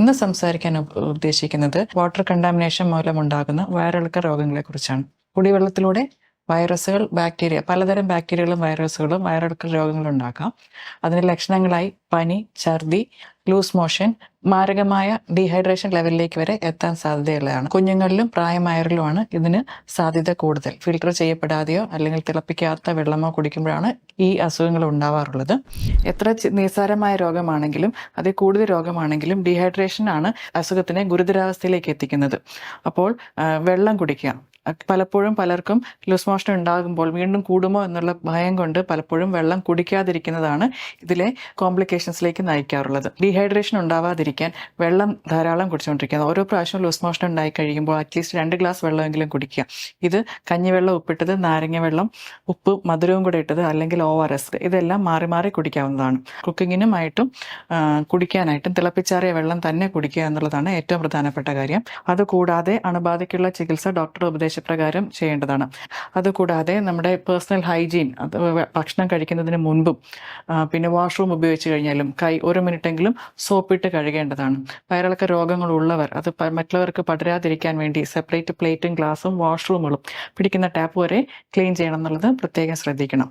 ഇന്ന് സംസാരിക്കാൻ ഉദ്ദേശിക്കുന്നത് വാട്ടർ കണ്ടാമിനേഷൻ മൂലമുണ്ടാകുന്ന വയറിളക്ക രോഗങ്ങളെ കുറിച്ചാണ് കുടിവെള്ളത്തിലൂടെ വൈറസുകൾ ബാക്ടീരിയ പലതരം ബാക്ടീരിയകളും വൈറസുകളും വയറടുക്കൽ രോഗങ്ങൾ ഉണ്ടാക്കാം അതിന്റെ ലക്ഷണങ്ങളായി പനി ഛർദി ലൂസ് മോഷൻ മാരകമായ ഡീഹൈഡ്രേഷൻ ലെവലിലേക്ക് വരെ എത്താൻ സാധ്യതയുള്ളതാണ്. കുഞ്ഞുങ്ങളിലും പ്രായമായവരിലുമാണ് ഇതിന് സാധ്യത കൂടുതൽ. ഫിൽട്ടർ ചെയ്യപ്പെടാതെയോ അല്ലെങ്കിൽ തിളപ്പിക്കാത്ത വെള്ളമോ കുടിക്കുമ്പോഴാണ് ഈ അസുഖങ്ങൾ ഉണ്ടാവാറുള്ളത്. എത്ര നിസ്സാരമായ രോഗമാണെങ്കിലും അതിൽ കൂടുതൽ രോഗമാണെങ്കിലും ഡീഹൈഡ്രേഷൻ ആണ് അസുഖത്തിനെ ഗുരുതരാവസ്ഥയിലേക്ക് എത്തിക്കുന്നത്. അപ്പോൾ വെള്ളം കുടിക്കുക. പലപ്പോഴും പലർക്കും ലൂസ് മോഷൻ ഉണ്ടാകുമ്പോൾ വീണ്ടും കൂടുമോ എന്നുള്ള ഭയം കൊണ്ട് പലപ്പോഴും വെള്ളം കുടിക്കാതിരിക്കുന്നതാണ് ഇതിലെ കോംപ്ലിക്കേഷൻസിലേക്ക് നയിക്കാറുള്ളത്. ഡീഹൈഡ്രേഷൻ ഉണ്ടാവാതിരിക്കാൻ വെള്ളം ധാരാളം കുടിച്ചുകൊണ്ടിരിക്കുക ഓരോ പ്രാവശ്യം ലൂസ് മോഷൻ ഉണ്ടായി കഴിയുമ്പോൾ അറ്റ്ലീസ്റ്റ് രണ്ട് ഗ്ലാസ് വെള്ളമെങ്കിലും കുടിക്കുക. ഇത് കഞ്ഞിവെള്ളം ഉപ്പിട്ടത് നാരങ്ങ വെള്ളം ഉപ്പ് മധുരവും കൂടെ ഇട്ടത് അല്ലെങ്കിൽ ഒ ആർ എസ് ഇതെല്ലാം മാറി മാറി കുടിക്കാവുന്നതാണ്. കുക്കിങ്ങിനുമായിട്ടും കുടിക്കാനായിട്ടും തിളപ്പിച്ചാറിയ വെള്ളം തന്നെ കുടിക്കുക എന്നുള്ളതാണ് ഏറ്റവും പ്രധാനപ്പെട്ട കാര്യം. അതുകൂടാതെ അണുബാധയ്ക്കുള്ള ചികിത്സ ഡോക്ടറുടെ ഉപദേശപ്രകാരം ചെയ്യേണ്ടതാണ്. അതുകൂടാതെ നമ്മുടെ പേഴ്സണൽ ഹൈജീൻ അത് ഭക്ഷണം കഴിക്കുന്നതിന് മുൻപും പിന്നെ വാഷ്റൂം ഉപയോഗിച്ച് കഴിഞ്ഞാലും കൈ ഒരു മിനിറ്റെങ്കിലും സോപ്പിട്ട് കഴുകേണ്ടതാണ്. വയറിളക്ക രോഗങ്ങളുള്ളവർ അത് മറ്റുള്ളവർക്ക് പടരാതിരിക്കാൻ വേണ്ടി സെപ്പറേറ്റ് പ്ലേറ്റും ഗ്ലാസും വാഷ്റൂമുകളും പിടിക്കുന്ന ടാപ്പ് വരെ ക്ലീൻ ചെയ്യണം എന്നുള്ളത് പ്രത്യേകം ശ്രദ്ധിക്കണം.